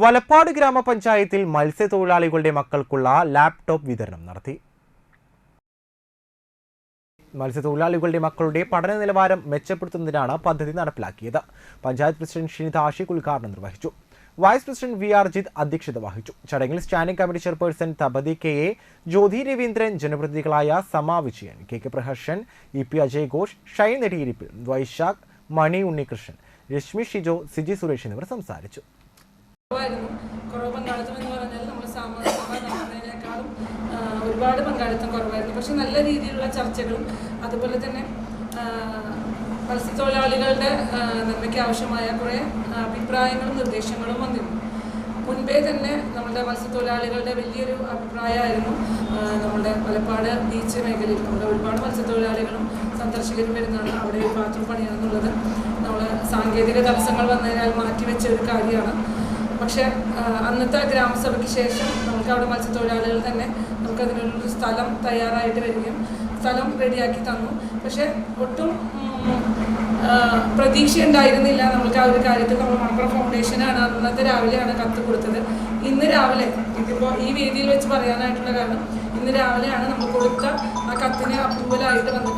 വലപ്പാട് ഗ്രാമപഞ്ചായത്തിൽ മത്സ്യത്തൊഴിലാളികളുടെ മക്കൾക്കുള്ള ലാപ്ടോപ്പ് വിതരണം നടത്തി. മത്സ്യത്തൊഴിലാളികളുടെ മക്കളുടെ പഠന നിലവാരം മെച്ചപ്പെടുത്തുന്നതിനാണ് പദ്ധതി നടപ്പിലാക്കിയത്. പഞ്ചായത്ത് പ്രസിഡന്റ് ഷിനിത ആഷിഖ് ഉദ്ഘാടനം നിർവഹിച്ചു. Vice president V R Jith അധ്യക്ഷത വഹിച്ചു. ചടങ്ങിൽ standing committee chairperson Tapathi K A Jyothi Raveendran ജനപ്രതിനിധികളായ Sama Vijayan K K Praharshan E P Ajay Ghosh Shine Nediyirippil Vaisakh Mani Unnikrishnan Rashmi Shijo Siji Suresh എന്നിവർ സംസാരിച്ചു. കുറവ് പങ്കാളിത്തം എന്ന് പറഞ്ഞാൽ നമ്മൾ ആ, ഒരുപാട് പങ്കാളിത്തം കുറവായിരുന്നു. പക്ഷെ നല്ല രീതിയിലുള്ള ചർച്ചകളും അതുപോലെ തന്നെ മത്സ്യത്തൊഴിലാളികളുടെ നന്മയ്ക്ക് ആവശ്യമായ കുറേ അഭിപ്രായങ്ങളും നിർദ്ദേശങ്ങളും വന്നിരുന്നു. മുൻപേ തന്നെ നമ്മുടെ മത്സ്യത്തൊഴിലാളികളുടെ വലിയൊരു അഭിപ്രായമായിരുന്നു നമ്മുടെ മലപ്പാട് ബീച്ച് മേഖലയിൽ നമ്മുടെ ഒരുപാട് മത്സ്യത്തൊഴിലാളികളും സന്ദർശകരും വരുന്നതാണ് അവിടെ ഒരു ബാത്റൂം പണിയാന്നുള്ളത് നമ്മൾ സാങ്കേതിക തടസ്സങ്ങൾ വന്നതിനാൽ മാറ്റിവെച്ച ഒരു കാര്യമാണ്. പക്ഷേ അന്നത്തെ ഗ്രാമസഭയ്ക്ക് ശേഷം നമുക്ക് അവിടെ മത്സ്യത്തൊഴിലാളികൾ തന്നെ നമുക്ക് അതിനൊരു സ്ഥലം തയ്യാറായിട്ട് വരികയും സ്ഥലം റെഡിയാക്കി തന്നു. പക്ഷേ ഒട്ടും പ്രതീക്ഷ ഉണ്ടായിരുന്നില്ല. നമുക്ക് ആ ഒരു കാര്യത്തിൽ നമ്മൾ മണപ്പുറം ഫൗണ്ടേഷനാണ് അന്നത്തെ രാവിലെയാണ് കത്ത് കൊടുത്തത്. ഇന്ന് രാവിലെ ഇതിപ്പോൾ ഈ വേദിയിൽ വെച്ച് പറയാനായിട്ടുള്ള കാരണം ഇന്ന് രാവിലെയാണ് നമ്മൾ കൊടുത്ത ആ കത്തിന് അപ്രൂവലായിട്ട് വന്നിട്ടുള്ളത്